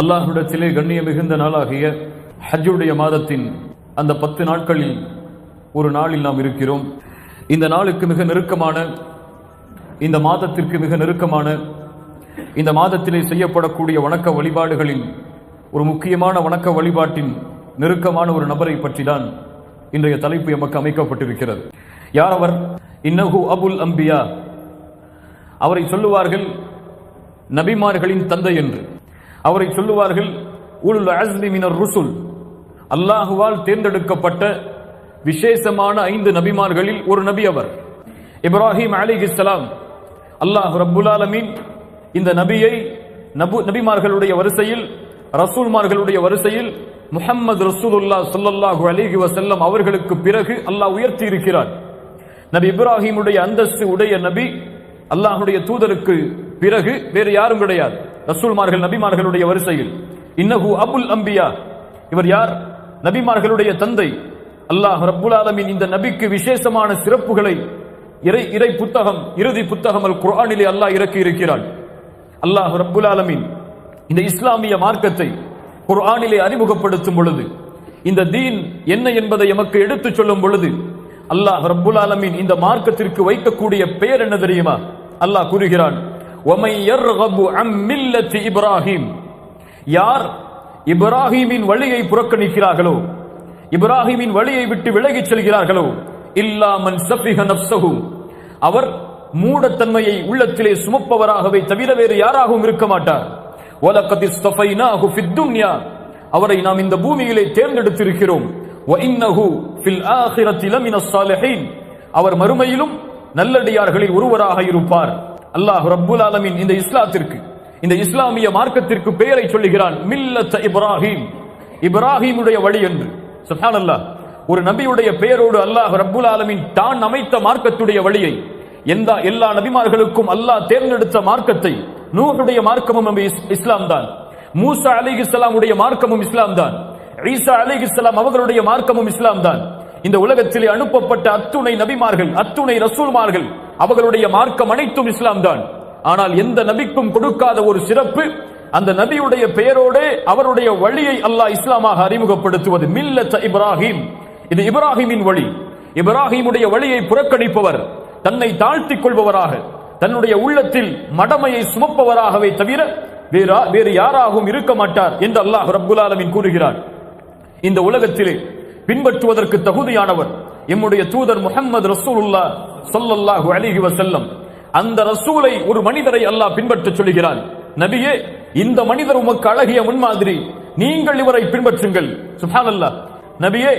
அல்லாஹுடத்திலே கண்ணிய மிகுந்த நாளாகிய ஹஜ்ஜுடைய மாதத்தின் அந்த பத்து நாட்களில் ஒரு நாளில் நாம் இருக்கிறோம். இந்த நாளுக்கு மிக நெருக்கமான இந்த மாதத்திற்கு மிக நெருக்கமான இந்த மாதத்திலே செய்யப்படக்கூடிய வணக்க வழிபாடுகளில் ஒரு முக்கியமான வணக்க வழிபாட்டின் நெருக்கமான ஒரு நபரை பற்றி தான் இன்றைய தலைப்பு எமக்கு அமைக்கப்பட்டிருக்கிறது. யார் அவர் இன்னகு அபுல் அம்பியா. அவரை சொல்லுவார்கள் நபிமார்களின் தந்தை என்று. அவரை சொல்லுவார்கள் உல் அஸ்லி மினர் ருசுல். அல்லாஹுவால் தேர்ந்தெடுக்கப்பட்ட விசேஷமான ஐந்து நபிமார்களில் ஒரு நபி அவர். இப்ராஹிம் அலிகிஸ்லாம் அல்லாஹ் ரப்புல் ஆலமீன். இந்த நபியை நபு நபிமார்களுடைய வரிசையில் ரசூல்மார்களுடைய வரிசையில் முஹம்மது ரசூலுல்லா சொல்லல்லாஹு அலிஹி வசல்லம் அவர்களுக்கு பிறகு அல்லாஹ் உயர்த்தி இருக்கிறார். நபி இப்ராஹிமுடைய அந்தஸ்து உடைய நபி அல்லாஹுடைய தூதருக்கு பிறகு வேறு யாரும் கிடையாது. ரசூல்மார்கள் நபிமார்களுடைய வரிசையில். இன்னஹு அபுல் அம்பியா. இவர் யார்? நபிமார்களுடைய தந்தை. அல்லாஹ் ரப்புல் ஆலமீன் இந்த நபிக்கு விசேஷமான சிறப்புகளை இறை இறை புத்தகம் இறுதி புத்தகம் அல் குரானிலே அல்லாஹ் இறக்கி இருக்கிறான். அல்லாஹ் ரப்புல் ஆலமீன் இந்த இஸ்லாமிய மார்க்கத்தை குர்ஆனிலே அறிமுகப்படுத்தும் பொழுது இந்த தீன் என்ன என்பதை எமக்கு எடுத்துச் சொல்லும் பொழுது அல்லாஹ் ரப்புல் ஆலமீன் இந்த மார்க்கத்திற்கு வைக்கக்கூடிய பெயர் என்ன தெரியுமா? அல்லாஹ் கூறுகிறான் இப்ராஹிம் யார் இப்ராஹிமின் வழியை புறக்கணிக்கிறார்களோ இப்ராஹிமின் வழியை விட்டு விலகிச் செல்கிறார்களோ இல்லாமன் சஃபிஹ நப்சஹு அவர் மூடத்தன்மையை உள்ளத்திலே சுமப்பவராகவே தவிர வேறு யாராகவும் இருக்க மாட்டார். ஒலக்கதி ஸ்தஃபைனாஹு ஃபித்துன்யா அவரை நாம் இந்த பூமியிலே தேர்ந்தெடுத்திருக்கிறோம். வஇன்னஹு ஃபில் ஆஹிரத்தில மினஸ் சாலிஹீன் அவர் மறுமையிலும் நல்லடியார்களில் ஒருவராக இருப்பார். அல்லாஹ் ரப்புல் ஆலமின் இந்த இஸ்லாத்திற்கு இந்த இஸ்லாமிய மார்க்கத்திற்கு பெயரை சொல்லுகிறான் மில்லத் இப்ராஹிம். இப்ராஹிமுடைய வழி என்று. சுப்ஹானல்லாஹ் ஒரு நபியுடைய பெயரோடு அல்லாஹ் ரப்புல் ஆலமின் தான் அமைத்த மார்க்கத்துடைய வழியை எந்த எல்லா நபிமார்களுக்கும் அல்லாஹ் தேர்ந்தெடுத்த மார்க்கத்தை நூஹுடைய மார்க்கமும் இஸ்- இஸ்லாம் தான். மூசா அலி இஸ்லாமுடைய மார்க்கமும் இஸ்லாம் தான். ஈசா அலிஹிஸ்ஸலாம் அவர்களுடைய மார்க்கமும் இஸ்லாம் தான். இந்த உலகத்திலே அனுப்பப்பட்ட அத்துணை நபிமார்கள் அத்துணை ரசூல்மார்கள் அவர்களுடைய மார்க்கம் அனைத்தும் இஸ்லாம் தான் ஆனால் எந்த நபிக்கும் கொடுக்காத ஒரு சிறப்பு அந்த நபியுடைய பெயரோடே அவருடைய வழியை அல்லாஹ் இஸ்லாமாக அறிமுகப்படுத்துவது மில்லத் இப்ராஹிம். இது இப்ராஹிமின் வழி. இப்ராஹிமுடைய வழியை புறக்கணிப்பவர் தன்னை தாழ்த்திக் கொள்பவராக தன்னுடைய உள்ளத்தில் மடமையை சுமப்பவராகவே தவிர வேறா வேறு யாராகவும் இருக்க மாட்டார் என்று அல்லாஹ் ரபுல் ஆலமின் கூறுகிறார் இந்த உலகத்திலே பின்பற்றுவதற்கு தகுதியானவர் எம்முடைய தூதர் முகமது ரசூலுல்லா சொல்லல்லாஹு அலிஹி வசல்லம் அந்த ரசூலை ஒரு மனிதரை அல்லாஹ் பின்பற்றச் சொல்கிறான். நபியே இந்த மனிதர் உமக்கு அழகிய முன்மாதிரி நீங்கள் இவரை பின்பற்றுங்கள். சுப்ஹானல்லாஹ் நபியே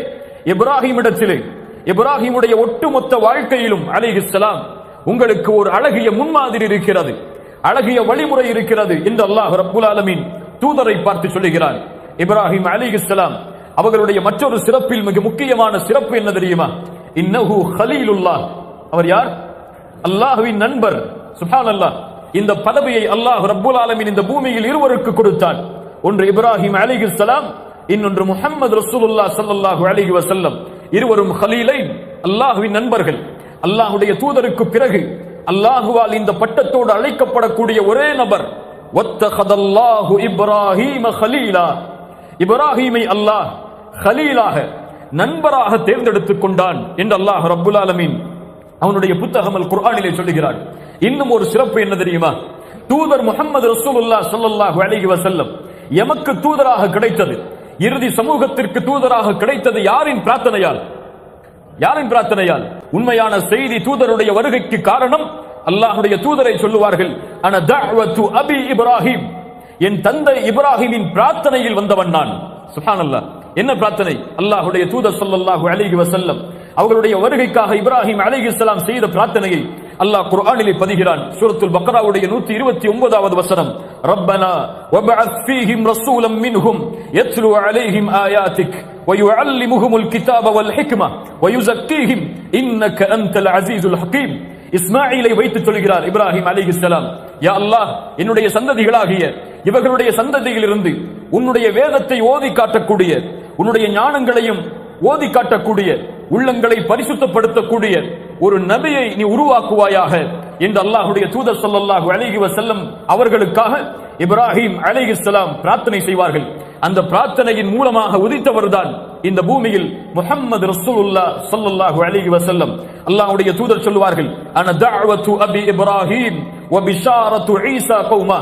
இப்ராஹிம் இடத்திலே இப்ராஹிமுடைய ஒட்டுமொத்த வாழ்க்கையிலும் அலைஹிஸ்ஸலாம் உங்களுக்கு ஒரு அழகிய முன்மாதிரி இருக்கிறது. அழகிய வழிமுறை இருக்கிறது என்று அல்லாஹ் ரப்புல் ஆலமீன் தூதரை பார்த்து சொல்லுகிறான் இப்ராஹிம் அலிஹிஸ்ஸலாம் அவர்களுடைய மற்றொரு சிறப்பில் மிக முக்கியமான சிறப்பு என்ன தெரியுமா? இன்னஹு ஹலீலுல்லாஹ். அவர் யார்? அல்லாஹுவின் நண்பர். சுப்ஹான் அல்லாஹ் இந்த பதவியை அல்லாஹ் ரப்புல் ஆலமின் இந்த பூமியில் இருவருக்கு கொடுத்தான். ஒன்று இப்ராஹிம் அலிஹிஸ்ஸலாம் இன்னொன்று முஹம்மது ரசூலுல்லாஹ் ஸல்லல்லாஹு அலைஹி வஸல்லம். இருவரும் ஹலீலை அல்லாஹ்வின் நண்பர்கள். அல்லாஹ்வுடைய தூதருக்கு பிறகு அல்லாஹுவால் இந்த பட்டத்தோடு அழைக்கப்படக்கூடிய ஒரே நபர் வத்தகதல்லாஹு இப்ராஹீம ஹலீலா. இப்ராஹிமை அல்லாஹ் ஹலீலாக நண்பராக தேர்ந்தெடுத்துக் கொண்டான் என்று அல்லாஹ் ரப்புல் ஆலமீன் அவனுடைய புத்தகம் அல் குர்ஆனிலே சொல்லுகிறான். இன்னும் ஒரு சிறப்பு என்ன தெரியுமா? தூதர் முஹம்மது ரசூலுல்லா ஸல்லல்லாஹு அலைஹி வசல்லம் எமக்கு தூதராக கிடைத்தது. இறுதி சமூகத்திற்கு தூதராக கிடைத்தது யாரின் பிரார்த்தனையால்? யாரின் பிரார்த்தனையால்? உண்மையான செய்தி தூதருடைய வருகைக்கு காரணம் அல்லாஹுடைய தூதரை சொல்லுவார்கள் அன தஅவத்து அபி இப்ராஹிம். என் தந்தை இப்ராஹிமின் பிரார்த்தனையில் வந்தவன் நான். சுப்ஹானல்லாஹ் என்ன பிரார்த்தனை அல்லாஹ்வுடைய தூதர் ஸல்லல்லாஹு அலைஹி வஸல்லம் அவர்களுடைய வருகைக்காக இப்ராஹிம் அலைஹிஸ்ஸலாம் செய்த பிரார்த்தனையை அல்லாஹ் குர்ஆனிலே பதிகிறான் சூரத்துல் பக்ராவுடைய 129வது வசனம் ரப்பனா வபஅத் ஃபீஹிம் ரசூலம் மின்ஹும் யத்லு அலைஹிம் ஆயாத்திக் ويعلمهم الكتاب والحكمة ويزكيهم إنك أنت العزيز الحكيم இஸ்மாயிலை வைத்து சொல்கிறார் இப்ராஹிம் அலிஹிஸ்ஸலாம் யா அல்லாஹ் என்னுடைய சந்ததிகளாகிய இவர்களுடைய சந்ததியிலிருந்து உன்னுடைய வேதத்தை ஓதி காட்டக்கூடிய உன்னுடைய ஞானங்களையும் ஓதி காட்டக்கூடிய உள்ளங்களை பரிசுத்தப்படுத்தக்கூடிய ஒரு நபியை நீ உருவாக்குவாயாக என்று அல்லாஹுடைய தூதர் சொல்லல்லாஹு அழகி வசல்லம் அவர்களுக்காக இப்ராஹிம் அலிஹிஸ்லாம் பிரார்த்தனை செய்வார்கள். அந்த பிரார்த்தனையின் மூலமாக உதித்தவர்தான் இந்த பூமியில் முஹம்மது ரசூலுல்லா ஸல்லல்லாஹு அலிஹி வசல்லம் அல்லாஹுடைய தூதர் சொல்லுவார்கள் அன தஅவத்து அபி இப்ராஹிம் வ பிஷாரத்து ஈசா கௌமா.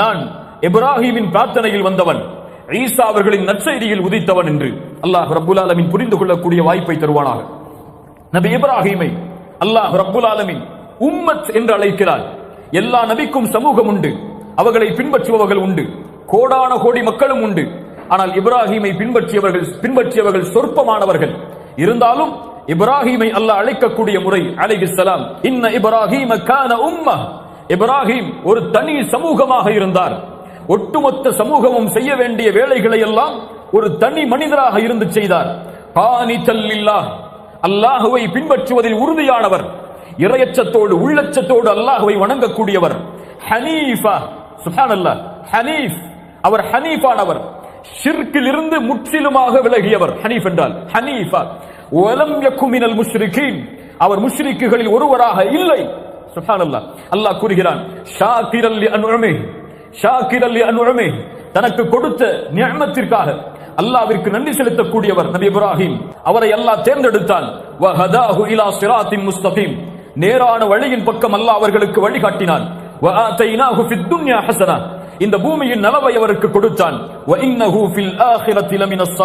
நான் இப்ராஹிமின் பிரார்த்தனையில் வந்தவன். ஈசா அவர்களின் நற்செய்தியில் உதித்தவன் என்று அல்லாஹ் ரப்புல் ஆலமின் புரிந்து கொள்ளக்கூடிய வாய்ப்பை தருவானாக. நபி இப்ராஹிமை அல்லாஹ் ரப்புல் ஆலமின் உம்மத் என்று அழைக்கிறார். எல்லா நபிக்கும் சமூகம் உண்டு. அவர்களை பின்பற்றுபவர்கள் உண்டு. கோடான கோடி மக்களும் உண்டு. ஆனால் இப்ராஹிமை பின்பற்றியவர்கள் பின்பற்றியவர்கள் சொற்பமானவர்கள். இருந்தாலும் இப்ராஹிமை அல்லாஹ் அழைக்கக்கூடிய முறை அலைகிஸ்லாம் இன்ன இப்ராஹிம கான உம்ம இப்ராஹிம் ஒரு தனி சமூகமாக இருந்தார். ஒட்டுமொத்த சமூகமும் செய்ய வேண்டிய வேலைகளை எல்லாம் ஒரு தனி மனிதராக இருந்து செய்தார். காணித்தல்லில்லாஹ் அல்லாஹுவை பின்பற்றுவதில் உறுதியானவர். இரையச்சத்தோடு உள்ளச்சத்தோடு அல்லாஹுவை வணங்கக்கூடியவர். ஹனீஃபா. அல்லாஹ் ஹனீஃப். அவர் ஹனீஃபானவர். ஷிர்கில் இருந்து முற்றிலுமாக விலகியவர். ஹனீஃப் என்றால் ஹனீஃபா. ஒலம் யக்குமினல் முஷ்ரிகீன். அவர் முஷ்ரிக்குகளில் ஒருவராக இல்லை. சுப்ஹானல்லாஹ் அல்லாஹ் கூறுகிறான் ஷாகிரல் லி ஷாக்கிர் அலி அனுழமே தனக்கு கொடுத்த நியமத்திற்காக அல்லாவிற்கு நன்றி செலுத்தக்கூடியவர் நபி இப்ராஹிம். அவரை அல்லாஹ் தேர்ந்தெடுத்தான் வஹதாஹு இலா சிராத்தின் முஸ்தபீம் நேரான வழியின் பக்கம் அல்லாஹ் அவர்களுக்கு வழிகாட்டினான். வஆதைனாஹு ஃபித் துன்யா ஹஸனா இந்த பூமியின் நலவை அவருக்கு கொடுத்தான். வஇன்னஹு ஃபில் ஆখিরাத்தி லமினஸ்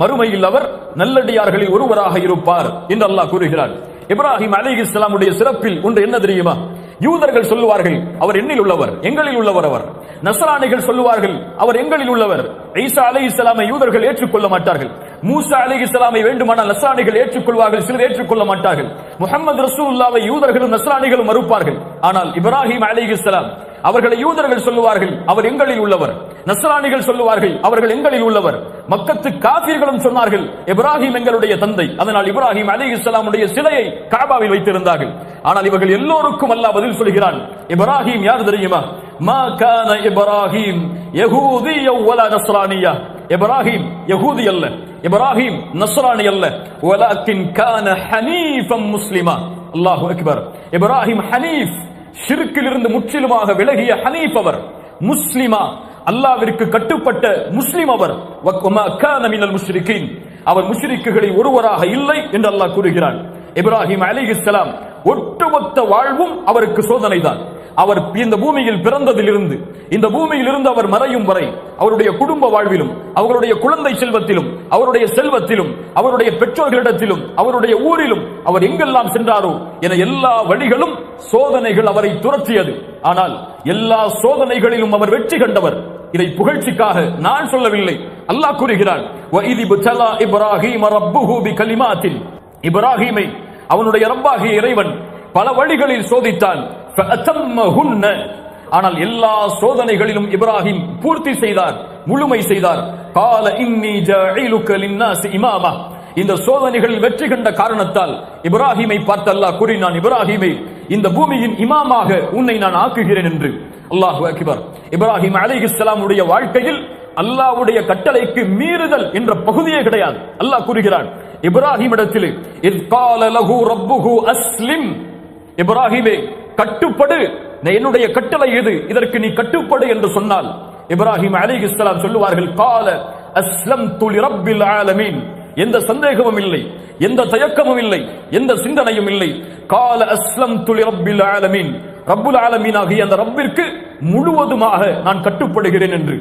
மறுமையில் அவர் நல்லடியார்களில் ஒருவராக இருப்பார் என்று அல்லாஹ் கூறுகிறார். இப்ராஹிம் அலைஹிஸ்ஸலாமுடைய சிறப்பில் ஒன்று என்ன தெரியுமா? யூதர்கள் சொல்லுவார்கள் அவர் என்னில் உள்ளவர் எங்களில் உள்ளவர் அவர். நசராணிகள் சொல்லுவார்கள் அவர் எங்களில் உள்ளவர். ஈசா இஸ்லாமை யூதர்கள் ஏற்றுக்கொள்ள மாட்டார்கள். மூசா அலைஹிஸ்ஸலாமை வேண்டுமானால் நசராணிகள் ஏற்றுக்கொள்வார்கள் சிலர் ஏற்றுக்கொள்ள மாட்டார்கள். முகமது ரசூல்லாவை யூதர்களும் நஸ்ரானிகளும் மறுப்பார்கள். ஆனால் இப்ராஹிம் அலைஹிஸ்ஸலாம் அவர்களை யூதர்கள் சொல்லுவார்கள் அவர் எங்களில் உள்ளவர். நஸ்ரானிகள் சொல்லுவார்கள் அவர்கள் எங்களில் உள்ளவர். மக்கத்து காபிர்களும் சொன்னார்கள் இப்ராஹிம் எங்களுடைய தந்தை. அதனால் இப்ராஹிம் அலி இஸ்லாமுடைய சிலையை காபாவில் வைத்திருந்தார்கள். ஆனால் இவர்கள் எல்லோருக்கும் அல்லாஹ் பதில் சொல்கிறான் இப்ராஹிம் யார் தெரியுமா? மா கான இப்ராஹிம் யஹூதிய யவ்வலா நஸ்ரானியா. இப்ராஹிம் யஹூதி அல்ல. இப்ராஹிம் நஸ்ரானி அல்ல வலாக்கின் கான ஹனீஃபம் முஸ்லிமா அல்லாஹு அக்பர் இப்ராஹிம் ஹனீஃப் ஷிருக்கிலிருந்து முற்றிலுமாக விலகிய ஹனீஃப் அவர் முஸ்லிமா அல்லாவிற்கு கட்டுப்பட்ட முஸ்லிம் அவர் வக்குமா கான மினல் முஷ்ரிகீன் அவர் முஷ்ரிக்குகளில் ஒருவராக இல்லை என்று அல்லாஹ் கூறுகிறான் இப்ராஹிம் அலைஹிஸ்ஸலாம் ஒட்டுமொத்த வாழ்வும் அவருக்கு சோதனைதான் அவர் இந்த பூமியில் பிறந்ததிலிருந்து இந்த பூமியில் இருந்து அவர் மறையும் வரை அவருடைய குடும்ப வாழ்விலும் அவருடைய குழந்தை செல்வத்திலும் அவருடைய செல்வத்திலும் அவருடைய பெற்றோர்களிடத்திலும் அவருடைய ஊரிலும் அவர் எங்கெல்லாம் சென்றாரோ என எல்லா வழிகளும் சோதனைகள் அவரை துரத்தியது. ஆனால் எல்லா சோதனைகளிலும் அவர் வெற்றி கண்டவர். இதை புகழ்ச்சிக்காக நான் சொல்லவில்லை. அல்லாஹ் கூறுகிறான் இப்ராஹிம் ரப்புஹு பி கலிமாத்தில் இப்ராஹிமை அவனுடைய ரப்பாகிய இறைவன் பல வழிகளில் சோதித்தான். ஆனால் எல்லா சோதனைகளிலும் இப்ராஹிம் பூர்த்தி செய்தார் முழுமை செய்தார். கால இன்னி இமாமா. இந்த சோதனைகளில் வெற்றி கண்ட காரணத்தால் இப்ராஹிமை பார்த்து அல்லாஹ் கூறினான் இப்ராஹிமை இந்த பூமியின் இமாமாக உன்னை நான் ஆக்குகிறேன் என்று. அல்லாஹு அக்பர். இப்ராஹிம் அலிஹிஸ்லாமுடைய உடைய வாழ்க்கையில் அல்லாஹ்வுடைய கட்டளைக்கு மீறுதல் என்ற பகுதியே கிடையாது. அல்லாஹ் கூறுகிறான் இப்ராஹிம் இடத்தில் இத் கால லஹு ரப்புஹு அஸ்லிம். இப்ராஹிமே கட்டுப்படு. என்னுடைய கட்டளை எது? இதற்கு நீ கட்டுப்படு என்று சொன்னால் இப்ராஹிம் அலைஹிஸ்ஸலாம் சொல்லுவார்கள் கால அஸ்லம் துளி ரப்பில் ஆலமீன். எந்த சந்தேகமும் இல்லை எந்த தயக்கமும் இல்லை எந்த சிந்தனையும் இல்லை. கால அஸ்லம் துளி ரப்பில் ஆலமீன். ரப்புல் ஆலமீன் ஆகிய அந்த ரப்பிற்கு முழுவதுமாக நான் கட்டுப்படுகிறேன் என்று.